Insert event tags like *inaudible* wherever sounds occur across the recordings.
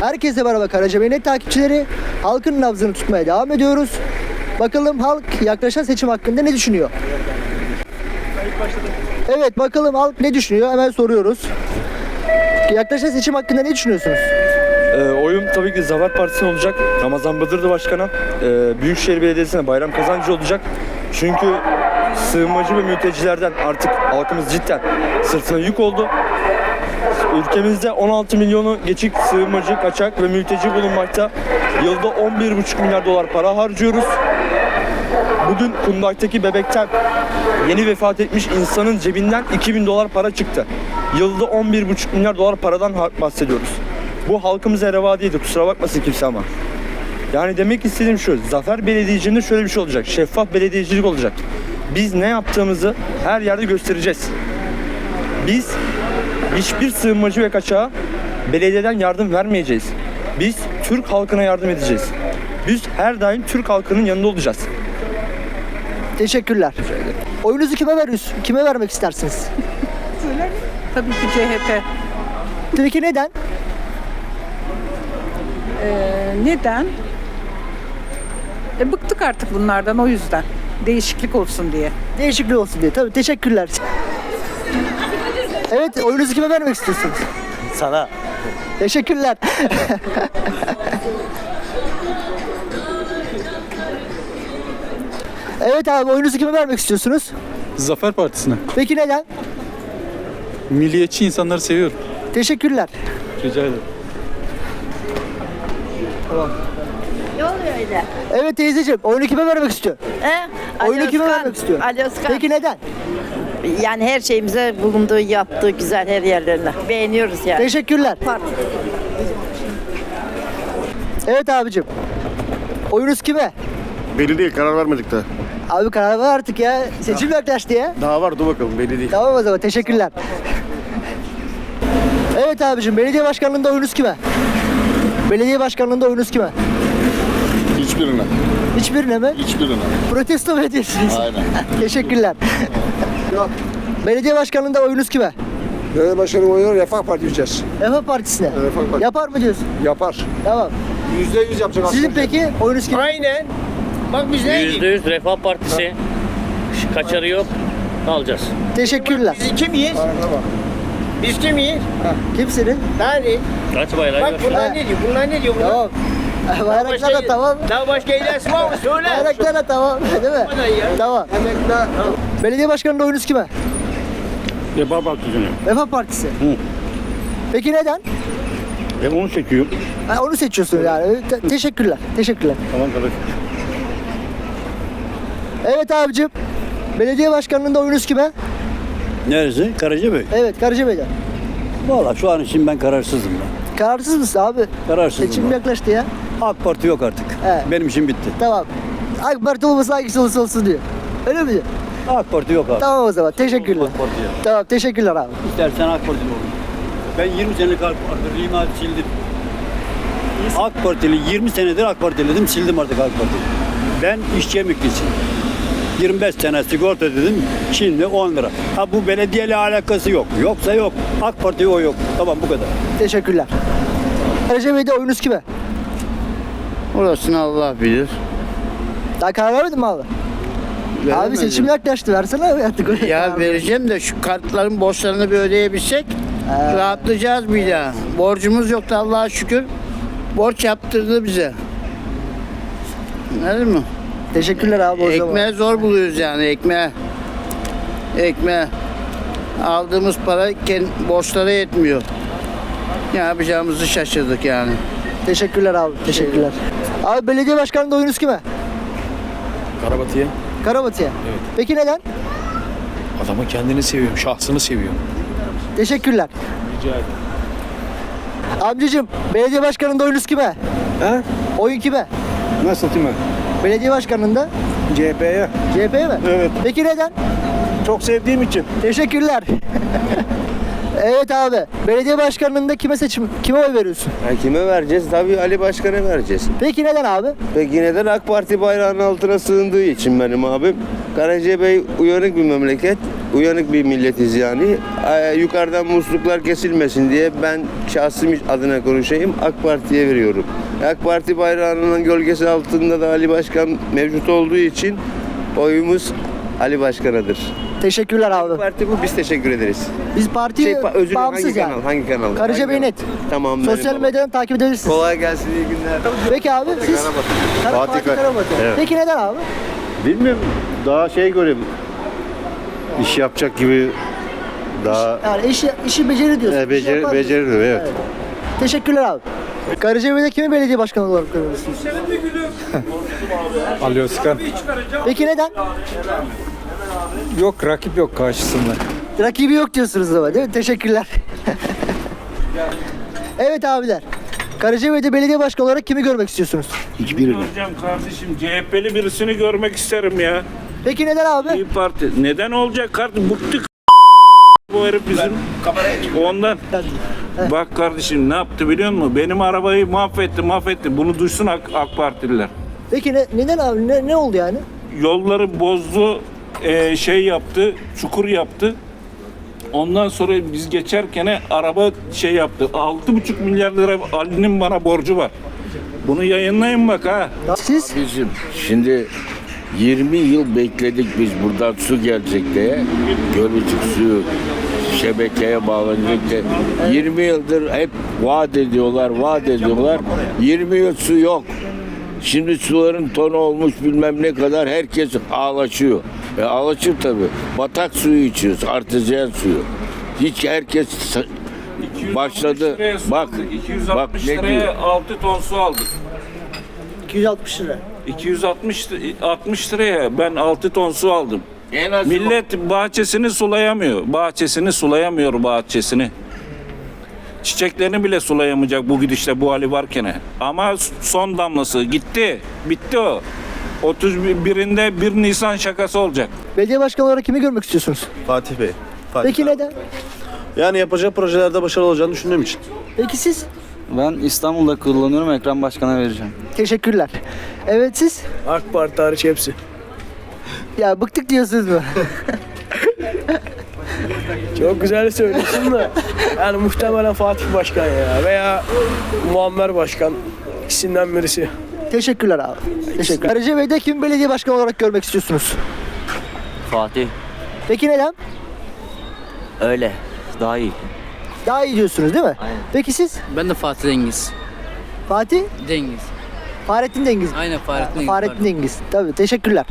Herkese merhaba Karacabey Net takipçileri. Halkın nabzını tutmaya devam ediyoruz. Bakalım halk yaklaşan seçim hakkında ne düşünüyor? Evet bakalım halk ne düşünüyor? Hemen soruyoruz. Yaklaşan seçim hakkında ne düşünüyorsunuz? Ee, oyum tabii ki Zafer Partisi'ne olacak. Ramazan Bıdırdı Başkan'a. Ee, Büyükşehir Belediyesi'ne Bayram Kazancı olacak. Çünkü sığınmacı ve mültecilerden artık halkımız cidden sırtına yük oldu. Ülkemizde 16 milyonu geçik sığınmacı, kaçak ve mülteci bulunmakta. Yılda 11,5 milyar dolar para harcıyoruz. Bugün Kundak'taki bebekten yeni vefat etmiş insanın cebinden 2000 dolar para çıktı. Yılda 11,5 milyar dolar paradan bahsediyoruz. Bu halkımıza reva değildi kusura bakmasın kimse ama. Yani demek istediğim şu, Zafer Belediyeciliğinde şöyle bir şey olacak, şeffaf belediyecilik olacak. Biz ne yaptığımızı her yerde göstereceğiz. Biz hiçbir sığınmacı ve kaçağa belediyeden yardım vermeyeceğiz. Biz Türk halkına yardım edeceğiz. Biz her daim Türk halkının yanında olacağız. Teşekkürler. Oyunuzu kime veriyorsunuz? Kime vermek istersiniz? *laughs* Tabii ki CHP. Peki neden? Ee, neden? E, bıktık artık bunlardan o yüzden. Değişiklik olsun diye. Değişiklik olsun diye. Tabii teşekkürler. *laughs* Evet oyunuzu kime vermek istiyorsunuz? Sana. Teşekkürler. evet abi oyunuzu kime vermek istiyorsunuz? Zafer Partisi'ne. Peki neden? Milliyetçi insanları seviyorum. Teşekkürler. Rica ederim. Ne oluyor öyle? Evet teyzeciğim oyunu kime vermek istiyor? He? Oyunu kime Özkan. vermek istiyor? Ali Özkan. Peki neden? Yani her şeyimize bulunduğu, yaptığı güzel her yerlerine. Beğeniyoruz yani. Teşekkürler. Parti. Evet abicim. Oyunuz kime? Belli değil karar vermedik de. Abi karar ver artık ya. Seçim yaklaştı ya. Daha var dur bakalım belli değil. Tamam o zaman teşekkürler. Evet abicim belediye başkanlığında oyunuz kime? Belediye başkanlığında oyunuz kime? Hiçbirine. Hiçbirine mi? Hiçbirine. Protesto mu ediyorsunuz? Aynen. *laughs* Teşekkürler. belediye başkanlığında oyunuz kime? Belediye başkanı oyunu Refah Parti yüzeceğiz. Refah Partisi'ne. Refah Partisi. Yapar mı diyorsun? Yapar. Tamam. Yüzde yüz yapacak Sizin peki oyunuz kime? Aynen. Bak biz neydik? Yüzde yüz Refah Partisi. Kaçarı yok. Alacağız. Teşekkürler. Biz kimiyiz? Biz kimiyiz? Kimsiniz? Yani. Kaç bayrağı Bak yok. bunlar ne diyor? Bunlar ne diyor? Bunlar? Tamam. Bayraklar da tamam. Daha başka ilerisi var mı? Söyle. Bayraklar da tamam. Değil mi? Tamam. Belediye başkanlığı oyunuz kime? Refah Partisi'ne. Refah Partisi. Peki neden? E onu seçiyorum. Ha, onu seçiyorsun yani. Te- teşekkürler. Teşekkürler. Tamam kardeşim. Evet abicim. Belediye başkanlığında oyunuz kime? Neresi? Karacabey. Evet Karacabey'de. Valla şu an için ben kararsızım ben. Kararsız mısın abi? Kararsızım Seçim ben. yaklaştı ya. AK Parti yok artık. He. Benim işim bitti. Tamam. AK Parti olmasa hangisi olursa olsun diyor. Öyle mi diyor? AK Parti yok abi. Tamam o zaman. Teşekkürler. AK Parti yok. Tamam teşekkürler abi. İstersen AK Partili ol. Ben 20 senelik AK Partiliyim abi sildim. AK Partili 20 senedir AK Partiliydim sildim artık AK Parti'yi. Ben işçi emeklisiyim. 25 sene sigorta dedim. Şimdi 10 lira. Ha bu belediyeyle alakası yok. Yoksa yok. AK Parti o yok. Tamam bu kadar. Teşekkürler. Karacabey'de oyunuz kime? Orasını Allah bilir. Daha karar vermedin mi abi? Abi Veremedim. seçim yaklaştı. Versene abi artık. Ya *laughs* vereceğim de şu kartların borçlarını bir ödeyebilsek rahatlayacağız bir daha. Borcumuz yoktu Allah'a şükür. Borç yaptırdı bize. Anladın mı? Teşekkürler abi o zaman. Ekmeği zor buluyoruz yani ekmeği. Ekmeği. Aldığımız para kend- borçlara yetmiyor. Ne yapacağımızı şaşırdık yani. Teşekkürler abi. Teşekkürler. Abi belediye başkanlığında oyunuz kime? Karabatı'ya Karabatı'ya. Peki neden? adamı kendini seviyorum, şahsını seviyorum. Teşekkürler. Rica ederim. Amcacım belediye başkanlığında oyunuz kime? He? Oyun kime? Nasıl kime? Belediye başkanlığında CHP'ye. CHP'ye mi? Evet. Peki neden? Çok sevdiğim için. Teşekkürler. *laughs* evet abi. Belediye başkanlığında kime seçim kime oy veriyorsun? kime vereceğiz? Tabii Ali Başkan'a vereceğiz. Peki neden abi? Peki neden AK Parti bayrağının altına sığındığı için benim abim. Karacabey uyanık bir memleket. uyanık bir milletiz yani. Ee, yukarıdan musluklar kesilmesin diye ben şahsım adına konuşayım AK Parti'ye veriyorum. AK Parti bayrağının gölgesi altında da Ali Başkan mevcut olduğu için oyumuz Ali Başkan'adır. Teşekkürler abi. Parti bu biz teşekkür ederiz. Biz parti Şey, pa- özür dilerim, bağımsız hangi yani. kanal? Hangi kanal? Karıca Hangi Beynet. kanal? Tamam. Sosyal benim. medyadan takip edebilirsiniz. Kolay gelsin iyi günler. Peki abi siz? Kara, Fatih Fatih Kar- Karabatı. Evet. Peki neden abi? Bilmiyorum. Daha şey göreyim. İş yapacak gibi daha Yani işi, işi beceri diyorsun. e, işi becer, yapar diyorsun. evet. Teşekkürler abi. Karacabey'de kimi belediye başkanı olarak görüyorsunuz? Ali Özkan. Peki neden? Yok rakip yok karşısında. Rakibi yok diyorsunuz ama değil mi? Teşekkürler. *laughs* evet abiler. Karacabey'de belediye başkanı olarak kimi görmek istiyorsunuz? Hocam kardeşim CHP'li birisini görmek isterim ya. Peki neden abi? İyi Parti. Neden olacak kardeşim? Bıktık *laughs* bu herif bizim. Ondan. Bak kardeşim ne yaptı biliyor musun? Benim arabayı mahvetti mahvetti. Bunu duysun AK, AK Partililer. Peki ne, neden abi? Ne, ne oldu yani? Yolları bozdu, eee, şey yaptı, çukur yaptı. Ondan sonra biz geçerken araba şey yaptı. 6,5 milyar lira Ali'nin bana borcu var. Bunu yayınlayın bak ha. Siz? Bizim şimdi 20 yıl bekledik biz buradan su gelecek diye. Gölcük suyu şebekeye bağlanacak diye. 20 yıldır hep vaat ediyorlar, vaat ediyorlar. 20 yıl su yok. Şimdi suların tonu olmuş bilmem ne kadar herkes ağlaşıyor. E ağlaşır tabii. Batak suyu içiyoruz, artezyen suyu. Hiç herkes sa- 260 başladı. Bak, aldık. 260 bak ne liraya diyor? 6 ton su aldık. 260 lira. 260 li- 60 liraya ben 6 ton su aldım. En az Millet bahçesini sulayamıyor. Bahçesini sulayamıyor bahçesini. Çiçeklerini bile sulayamayacak bu gidişle bu hali varken. Ama son damlası gitti. Bitti o. 31'inde 1 Nisan şakası olacak. Belediye başkanı olarak kimi görmek istiyorsunuz? Fatih Bey. Fatih Peki neden? Yani yapacağı projelerde başarılı olacağını düşündüğüm için. Peki siz? Ben İstanbul'da kullanıyorum ekran başkana vereceğim. Teşekkürler. Evet siz? AK Parti hariç hepsi. Ya bıktık diyorsunuz mu? Çok güzel söylüyorsun da. Yani muhtemelen Fatih Başkan ya veya Muammer Başkan. İkisinden birisi. Teşekkürler abi. Teşekkürler. Karacabey'de kimi belediye başkanı olarak görmek istiyorsunuz? Fatih. Peki neden? Öyle. Daha iyi. Daha iyi diyorsunuz değil mi? Peki siz? Ben de Fatih Dengiz. Fatih? Dengiz. Fahrettin Dengiz. Aynen Fahrettin Fahrettin Dengiz. Tabii teşekkürler.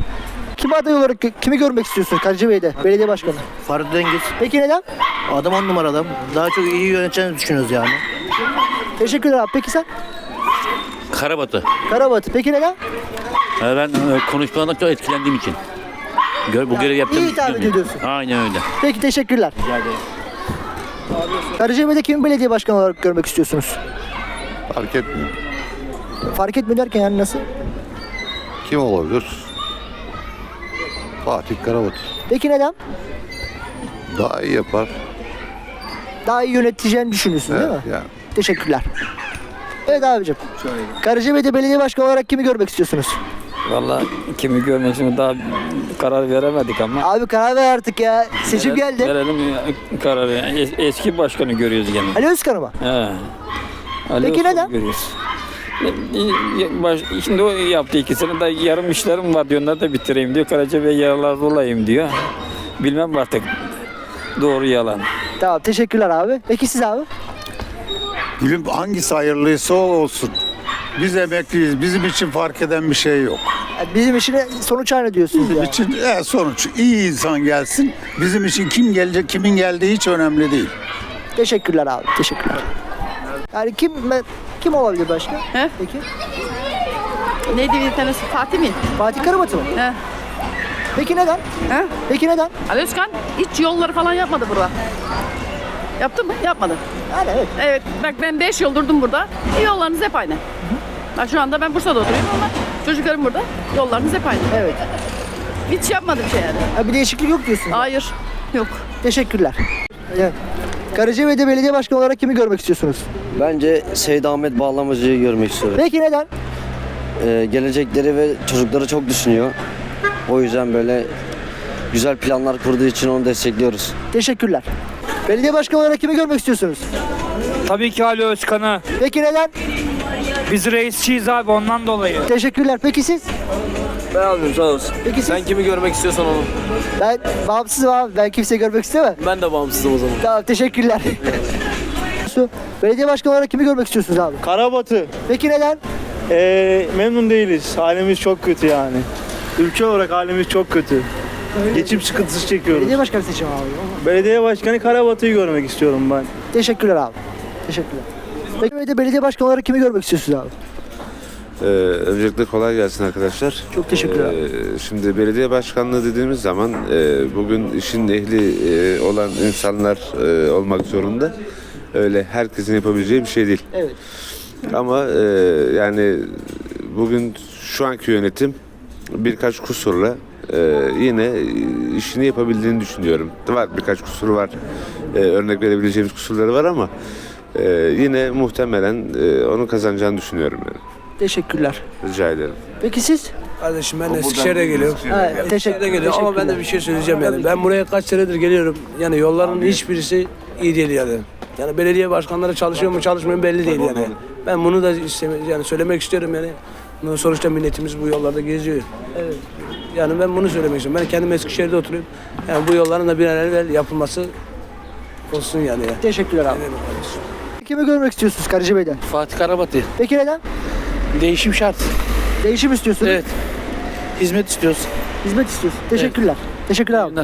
Kimi aday olarak kimi görmek istiyorsunuz Karacabey'de belediye başkanı? Fahrettin Dengiz. Peki neden? Adam on numara adam. Daha çok iyi yöneteceğini düşünüyoruz yani. Teşekkürler abi. Peki sen? Karabatı. Karabatı. Peki neden? Ben konuşmadan çok etkilendiğim için. Gör, bu görevi yaptığım iyi hitap ediyor diyorsun. Aynen öyle. Peki teşekkürler. Karacabey'de kimi belediye başkanı olarak görmek istiyorsunuz? Fark etmiyor. Fark etmiyor derken yani nasıl? Kim olabilir? Fatih Karabat. Peki neden? Daha iyi yapar. Daha iyi yöneteceğini düşünüyorsun değil mi? yani. Teşekkürler. Evet abicim. Karacabey'de belediye başkanı olarak kimi görmek istiyorsunuz? Vallahi kimi görmek için daha karar veremedik ama. Abi karar ver artık ya. Seçim geldi. Verelim kararı. Es- eski başkanı görüyoruz gene. Ali Özkan'ı mı? He. Ali Peki neden? Görüyoruz. E, e, Baş, şimdi o yaptı ikisini de yarım işlerim var diyor. Onları da bitireyim diyor. Karacabey yaralar olayım diyor. Bilmem artık. Doğru yalan. Tamam teşekkürler abi. Peki siz abi? Gülüm hangisi hayırlıysa o olsun. Biz emekliyiz. Bizim için fark eden bir şey yok. Yani Bizim işine sonuç aynı diyorsunuz Bizim ya. için e, sonuç iyi insan gelsin. Bizim için kim gelecek, kimin geldiği hiç önemli değil. Teşekkürler abi. Teşekkürler. Yani kim kim olabilir başka? He? Peki. Neydi bir tanesi Fatih mi? Fatih Karabatı mı? He. Peki neden? He? Peki neden? Ali Özkan hiç yolları falan yapmadı burada. Yaptı mı? Yapmadı. Yani evet. Evet. Bak ben 5 yıl durdum burada. E, yollarınız hep aynı. Bak şu anda ben Bursa'da oturuyorum ama çocuklarım burada. Yollarınız hep aynı. Evet. Hiç yapmadı bir şey yani. Ha, bir değişiklik yok diyorsun. Hayır. Yok. Teşekkürler. Evet. Karacabey'de belediye başkanı olarak kimi görmek istiyorsunuz? Bence Seyit Ahmet Bağlamacı'yı görmek istiyorum. Peki neden? Ee, gelecekleri ve çocukları çok düşünüyor. O yüzden böyle güzel planlar kurduğu için onu destekliyoruz. Teşekkürler. Belediye başkanı olarak kimi görmek istiyorsunuz? Tabii ki Ali Özkan'ı. Peki neden? Biz reisçiyiz abi ondan dolayı. Teşekkürler. Peki siz? Ben aldım sağ olasın. Peki siz? kimi görmek istiyorsan onu. Ben bağımsızım abi. Ben kimseyi görmek istemem. Ben de bağımsızım o zaman. Tamam teşekkürler. Su. Belediye başkanı olarak kimi görmek istiyorsunuz abi? Karabatı. Peki neden? Ee, memnun değiliz. Halimiz çok kötü yani. Ülke olarak halimiz çok kötü. Geçim sıkıntısı çekiyoruz. Belediye başkanı seçimi abi. Belediye başkanı Karabatı'yı görmek istiyorum ben. Teşekkürler abi. Teşekkürler. Peki belediye, belediye başkanı olarak kimi görmek istiyorsunuz abi? Ee, öncelikle kolay gelsin arkadaşlar. Çok teşekkürler. Ee, şimdi belediye başkanlığı dediğimiz zaman e, bugün işin ehli e, olan insanlar e, olmak zorunda. Öyle herkesin yapabileceği bir şey değil. Evet. Ama e, yani bugün şu anki yönetim birkaç kusurla e, yine işini yapabildiğini düşünüyorum. Var birkaç kusuru var. E, örnek verebileceğimiz kusurları var ama e, yine muhtemelen e, onu kazanacağını düşünüyorum yani. Teşekkürler. Rica ederim. Peki siz? Kardeşim ben Eskişehir'e geliyorum. Ha, teşekkür, geliyorum ama ben de bir şey söyleyeceğim yani. Ben buraya kaç senedir geliyorum. Yani yolların hiçbirisi iyi değil yani. Yani belediye başkanları çalışıyor mu çalışmıyor mu belli değil yani. Ben bunu da isteme, yani söylemek istiyorum yani. Sonuçta milletimiz bu yollarda geziyor. Evet. Yani ben bunu söylemek istiyorum. Ben kendim Eskişehir'de oturuyorum. Yani bu yolların da bir an evvel yapılması olsun yani. ya. Teşekkürler abi. Kimi görmek istiyorsunuz Karacabey'den? Fatih Karabatı. Peki neden? Değişim şart. Değişim istiyorsunuz. Hizmet istiyoruz. Hizmet istiyorsun. Teşekkürler. Teşekkürler abi.